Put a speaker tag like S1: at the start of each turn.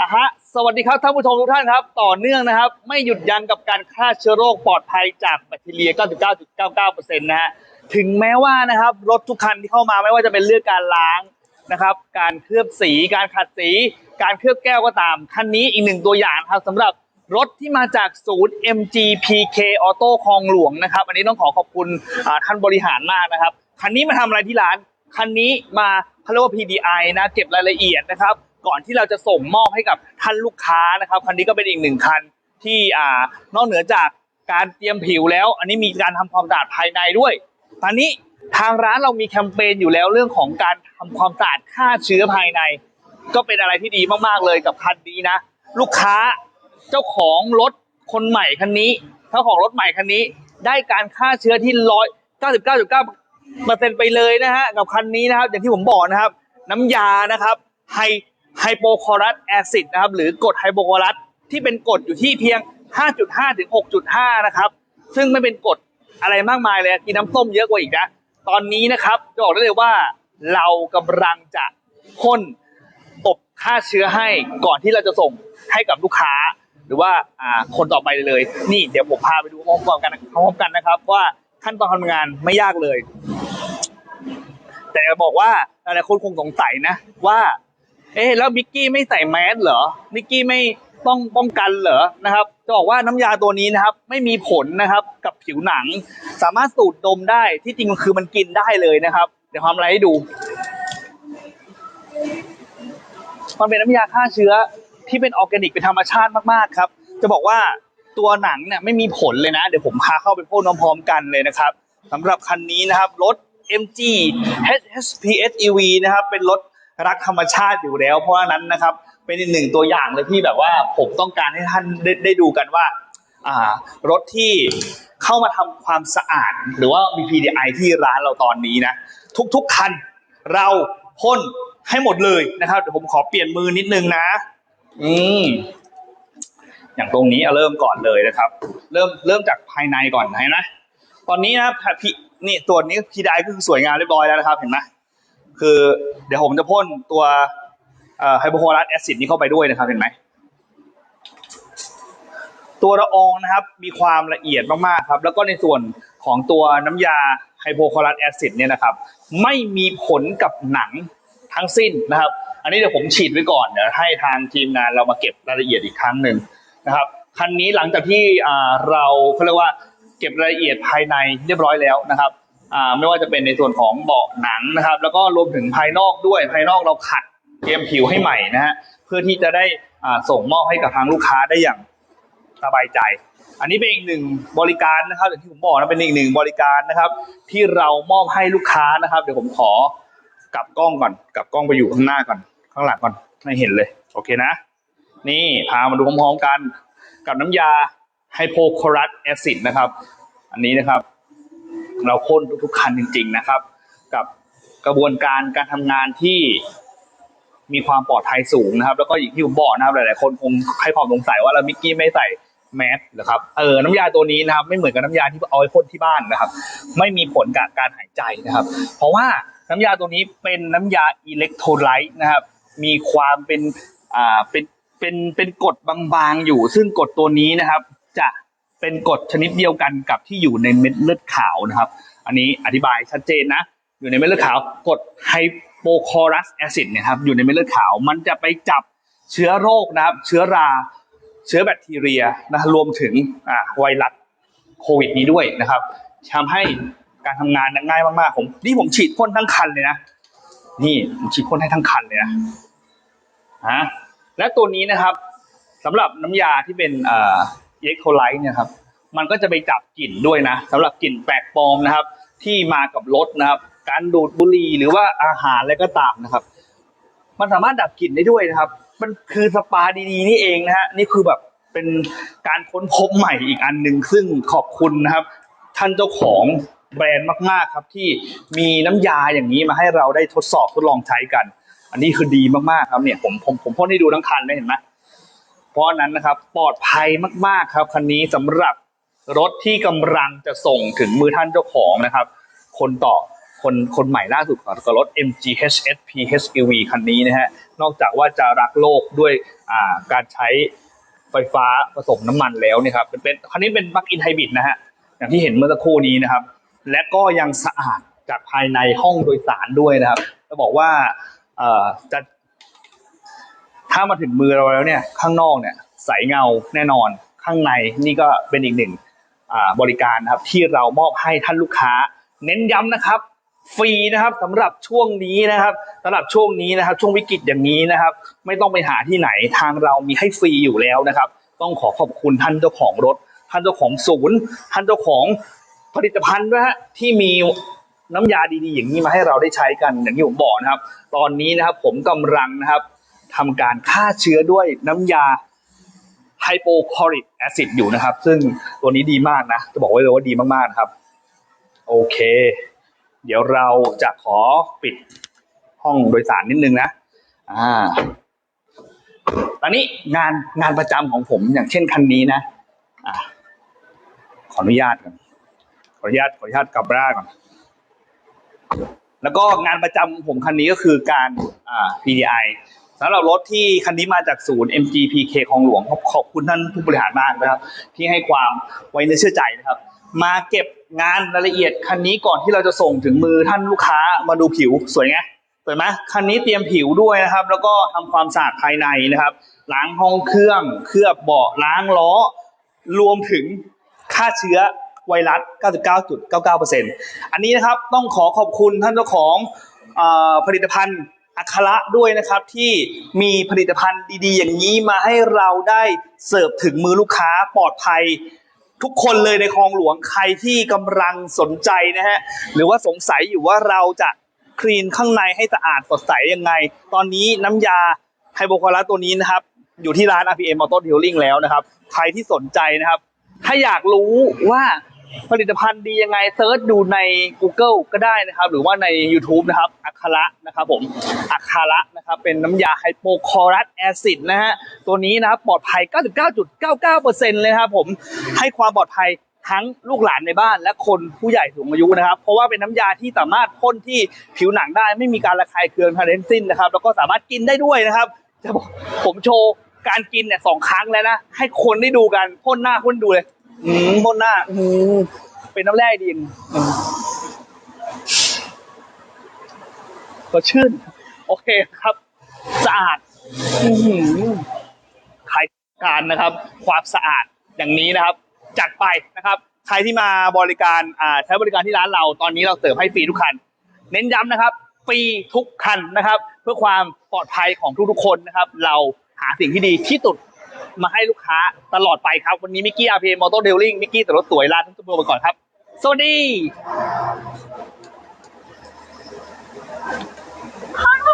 S1: อะฮะสวัสดีครับท่านผู้ชมทุกท่านครับ ต่อเนื่องนะครับ ไม่หยุดยั้งกับการฆ่าเชื้อโรคปลอดภัยจากแบคทีเรีย 99.99%นะฮะถึงแม้ว่านะครับรถทุกคันที่เข้ามาไม่ว่าจะเป็นเรื่องการล้างนะครับ การเคลือบสี การขัดสี การเคลือบแก้วก็ตาม คันนี้อีกหนึ่งตัวอย่างครับสำหรับรถที่มาจากศูนย์ MGPK Auto คลองหลวงนะครับ อันนี้ต้องขอขอบคุณท่านบริหารมากนะครับ คันนี้มาทำอะไรที่ร้าน คันนี้มาเขาเรียกว่า PDI นะเก็บรายละเอียดนะครับ ก่อนที่เราจะส่งมอบให้กับท่านลูกค้านะครับ คันนี้ก็เป็นอีกหนึ่งคันที่อ่านอกเหนือจากการเตรียมผิวแล้ว อันนี้มีการทำความสะอาดภายในด้วยตอนนี้ทางร้านเรามีแคมเปญอยู่แล้วเรื่องของการทำความสะอาดฆ่าเชื้อภายใน ก็เป็นอะไรที่ดีมากๆเลยกับคันนี้นะ ลูกค้าเจ้าของรถคนใหม่คันนี้เจ้าของรถใหม่คันนี้ ได้การฆ่าเชื้อที่ร้อยเก้าสิบเก้าจุดเก้า เปอร์เซ็นไปเลยนะฮะกับคันนี้นะครับ อย่างที่ผมบอกนะครับ น้ำยานะครับไฮไฮโปคอรัสแอซิดนะครับหรือกรดไฮโปคอรัสที่เป็นกรดอยู่ที่เพียง 5.5 ถึง 6.5 นะครับ ซึ่งไม่เป็นกรดอะไรมากมายเลยกินน้ำส้มเยอะกว่าอีกนะ ตอนนี้นะครับจะบอกได้เลยว่าเรากำลังจะพ่นอบฆ่าเชื้อให้ก่อนที่เราจะส่งให้กับลูกค้า หรือว่าคนต่อไปเลย นี่เดี๋ยวผมพาไปดูพร้อมกันพร้อมกันนะครับ ว่าขั้นตอนทำงานไม่ยากเลย แต่จะบอกว่าหลายๆคนคงสงสัยนะว่า เอ๊ะแล้วมิกกี้ไม่ใส่แมสเหรอมิกกี้ไม่ต้องป้องกันเหรอนะครับจะบอกว่าน้ำยาตัวนี้นะครับ ไม่มีผลนะครับกับผิวหนัง สามารถสูดดมได้ที่จริงคือมันกินได้เลยนะครับ เดี๋ยวทำอะไรให้ดู มันเป็นน้ำยาฆ่าเชื้อที่เป็นออร์แกนิกเป็นธรรมชาติมากๆครับ จะบอกว่าตัวหนังเนี่ยไม่มีผลเลยนะ เดี๋ยวผมพาเข้าไปพ่นพร้อมๆกันเลยนะครับสำหรับคันนี้นะครับรถ MG HSPS EV นะครับ เป็นรถรักธรรมชาติอยู่แล้ว เพราะฉะนั้นนะครับ เป็นอีกหนึ่งตัวอย่างเลยที่แบบว่าผมต้องการให้ท่านได้ได้ดูกันว่า อ่ารถที่เข้ามาทำความสะอาด หรือว่ามี PDI ที่ร้านเราตอนนี้นะ ทุกๆคันเราพ่นให้หมดเลยนะครับเดี๋ยวผมขอเปลี่ยนมือนิดนึงนะ อืมอย่างตรงนี้เอาเริ่มก่อนเลยนะครับ เริ่มเริ่มจากภายในก่อนนะนะตอนนี้นะครับพี่ นี่ตัวนี้ PDI ก็คือสวยงามเรียบร้อยแล้วนะครับ เห็นไหมคือเดี๋ยวผมจะพ่นตัวไฮโปโคลัสแอซิดนี้เข้าไปด้วยนะครับ เห็นไหมตัวละอองนะครับ มีความละเอียดมากๆครับ แล้วก็ในส่วนของตัวน้ำยาไฮโปคลอรัสแอซิดเนี่ยนะครับ ไม่มีผลกับหนังทั้งสิ้นนะครับ อันนี้เดี๋ยวผมฉีดไว้ก่อนเดี๋ยวให้ทางทีมงานเรามาเก็บรายละเอียดอีกครั้งหนึ่งนะครับคันนี้หลังจากที่เราเขาเรียกว่า เก็บรายละเอียดภายในเรียบร้อยแล้วนะครับไม่ว่าจะเป็นในส่วนของเบาะหนังนะครับ แล้วก็รวมถึงภายนอกด้วยภายนอกเราขัดเตรียมผิวให้ใหม่นะฮะเพื่อที่จะได้ส่งมอบให้กับทางลูกค้าได้อย่างสบายใจ อันนี้เป็นอีกหนึ่งบริการนะครับอย่างที่ผมบอกนะเป็นอีกหนึ่งบริการนะครับ ที่เรามอบให้ลูกค้านะครับ เดี๋ยวผมขอกลับกล้องก่อนกลับกล้องไปอยู่ข้างหน้าก่อน ข้างหลังก่อนไม่เห็นเลย โอเคนะ นี่พามาดูพร้อมๆกันกับน้ำยา ไฮโปคลอรัสแอซิดนะครับ อันนี้นะครับ เราพ่นทุกๆคันจริง ๆนะครับ กับกระบวนการการทำงานที่มีความปลอดภัยสูงนะครับ แล้วก็อย่างที่ผมบอกนะครับ หลายๆ คนคงให้ความสงสัยว่าเรามิกกี้ไม่ใส่แมสหรอครับเออน้ำยาตัวนี้นะครับ ไม่เหมือนกับน้ำยาที่เอาไว้พ่นที่บ้านนะครับ ไม่มีผลกับการหายใจนะครับ เพราะว่าน้ำยาตัวนี้เป็นน้ำยาอิเล็กโทรไลต์นะครับ มีความเป็นอ่าเป็นเป็นเป็นกรดบางๆอยู่ ซึ่งกรดตัวนี้นะครับ จะเป็นกรดชนิดเดียวกันกับที่อยู่ในเม็ดเลือดขาวนะครับ อันนี้อธิบายชัดเจนนะ อยู่ในเม็ดเลือดขาวกรดไฮโปคอรัสแอซิดเนี่ยครับอยู่ในเม็ดเลือดขาว มันจะไปจับเชื้อโรคนะครับ เชื้อราเชื้อแบคทีเรียนะรวมถึงไวรัสโควิดนี้ด้วยนะครับทำให้การทำงานง่ายมากๆผมนี่ผมฉีดพ่นทั้งคันเลยนะนี่ผมฉีดพ่นให้ทั้งคันเลยนะฮะและตัวนี้นะครับสำหรับน้ำยาที่เป็นอ่อ เอ็กโคไลท์เนี่ยครับมันก็จะไปจับกลิ่นด้วยนะสำหรับกลิ่นแปลกปลอมนะครับ ที่มากับรถนะครับ การดูดบุหรี่หรือว่าอาหารอะไรก็ตามนะครับ มันสามารถดับกลิ่นได้ด้วยนะครับ มันคือสปาดีๆนี่เองนะฮะนี่คือแบบเป็นการค้นพบใหม่อีกอันหนึ่งซึ่งขอบคุณนะครับ ท่านเจ้าของแบรนด์มาก ๆ ครับที่มีน้ำยาอย่างนี้มาให้เราได้ทดสอบทดลองใช้กัน อันนี้คือดีมากๆครับเนี่ยผมผมผมพ่นให้ดูทั้งคันเลยเห็นไหม เพราะนั้นนะครับปลอดภัยมากๆครับคันนี้สำหรับรถที่กำลังจะส่งถึงมือท่านเจ้าของนะครับ คนต่อคนคนใหม่ล่าสุดของกับรถ MG HS PHEV คันนี้นะฮะนอกจากว่าจะรักโลกด้วยการใช้ไฟฟ้าผสมน้ำมันแล้วเนี่ยครับเป็นคันนี้เป็นปลั๊กอินไฮบริดนะฮะอย่างที่เห็นเมื่อสักครู่นี้นะครับ และก็ยังสะอาดจากภายในห้องโดยสารด้วยนะครับจะบอกว่าจะ ถ้ามาถึงมือเราแล้วเนี่ยข้างนอกเนี่ยใสเงาแน่นอน ข้างในนี่ก็เป็นอีกหนึ่งบริการนะครับที่เรามอบให้ท่านลูกค้า เน้นย้ำนะครับฟรีนะครับสำหรับช่วงนี้นะครับสำหรับช่วงนี้นะครับ ช่วงวิกฤตอย่างนี้นะครับ ไม่ต้องไปหาที่ไหนทางเรามีให้ฟรีอยู่แล้วนะครับ ต้องขอขอบคุณท่านเจ้าของรถ ท่านเจ้าของศูนย์ ท่านเจ้าของผลิตภัณฑ์ด้วยฮะที่มีน้ำยาดีๆ อย่างนี้มาให้เราได้ใช้กันอย่างที่ผมบอกนะครับ ตอนนี้นะครับผมกำลังนะครับ ทำการฆ่าเชื้อด้วยน้ำยาไฮโปคลอริกแอซิดอยู่นะครับ ซึ่งตัวนี้ดีมากนะ จะบอกไว้เลยว่าดีมากๆนะครับ โอเค เดี๋ยวเราจะขอปิดห้องโดยสารนิดนึงนะ อ่า ตอนนี้งานงานประจำของผมอย่างเช่นคันนี้นะอ่าขออนุญาตก่อนขออนุญาตขออนุญาตกลับร่างก่อน แล้วก็งานประจำผมคันนี้ก็คือการอ่า PDI สำหรับรถที่คันนี้มาจากศูนย์ MGPK คลองหลวงขอบขอบคุณท่านผู้บริหารมากนะครับ ที่ให้ความไว้เนื้อเชื่อใจนะครับ มาเก็บงานรายละเอียดคันนี้ก่อนที่เราจะส่งถึงมือท่านลูกค้ามาดูผิวสวยไงสวยไหมคันนี้เตรียมผิวด้วยนะครับ แล้วก็ทำความสะอาดภายในนะครับ ล้างห้องเครื่อง เคลือบเบาะล้างล้อ รวมถึงฆ่าเชื้อไวรัส 99.99%อันนี้นะครับต้องขอขอบคุณท่านเจ้าของอผลิตภัณฑ์ อัคระด้วยนะครับที่มีผลิตภัณฑ์ดี ๆ อย่างนี้มาให้เราได้เสิร์ฟถึงมือลูกค้าปลอดภัย ทุกคนเลยในคลองหลวงใครที่กำลังสนใจนะฮะหรือว่าสงสัยอยู่ว่าเราจะคลีนข้างในให้สะอาดสดใสยังไง ตอนนี้น้ำยาไฮโบคลาตัวนี้นะครับอยู่ที่ร้าน RPM Auto Healing แล้วนะครับ ใครที่สนใจนะครับ ถ้าอยากรู้ว่า ผลิตภัณฑ์ดียังไงเซิร์ชดูใน Google ก็ได้นะครับ หรือว่าใน YouTube นะครับอัคระนะครับผมอัคระนะครับเป็นน้ำยาไฮโปคอรัสแอซิดนะฮะตัวนี้นะครับปลอดภัย 99.99%เลยนะครับผมให้ความปลอดภัยทั้งลูกหลานในบ้านและคนผู้ใหญ่สูงอายุนะครับ เพราะว่าเป็นน้ำยาที่สามารถพ่นที่ผิวหนังได้ ไม่มีการระคายเคืองทั้งสิ้นนะครับ แล้วก็สามารถกินได้ด้วยนะครับจะบอกผมโชว์การกินเนี่ยสองครั้งแล้วนะ ให้คนได้ดูกันพ่นหน้าพ่นดูเลย อืมพ่นหน้าอืมเป็นน้ำแร่ดีจริงอืมสดชื่น โอเคครับ สะอาดอือหือใครต้องการนะครับ ความสะอาดอย่างนี้นะครับ จัดไปนะครับ ใครที่มาบริการอ่าใช้บริการที่ร้านเราตอนนี้เราเสิร์ฟให้ฟรีทุกคัน เน้นย้ำนะครับฟรีทุกคันนะครับ เพื่อความปลอดภัยของทุกๆคนนะครับ เราหาสิ่งที่ดีที่สุด มาให้ลูกค้าตลอดไปครับ วันนี้มิกกี้อาร์พีมอเตอร์เดลลิงมิกกี้แต่รถสวยลาทุกตัวไปก่อนครับ สวัสดีฮัลโหล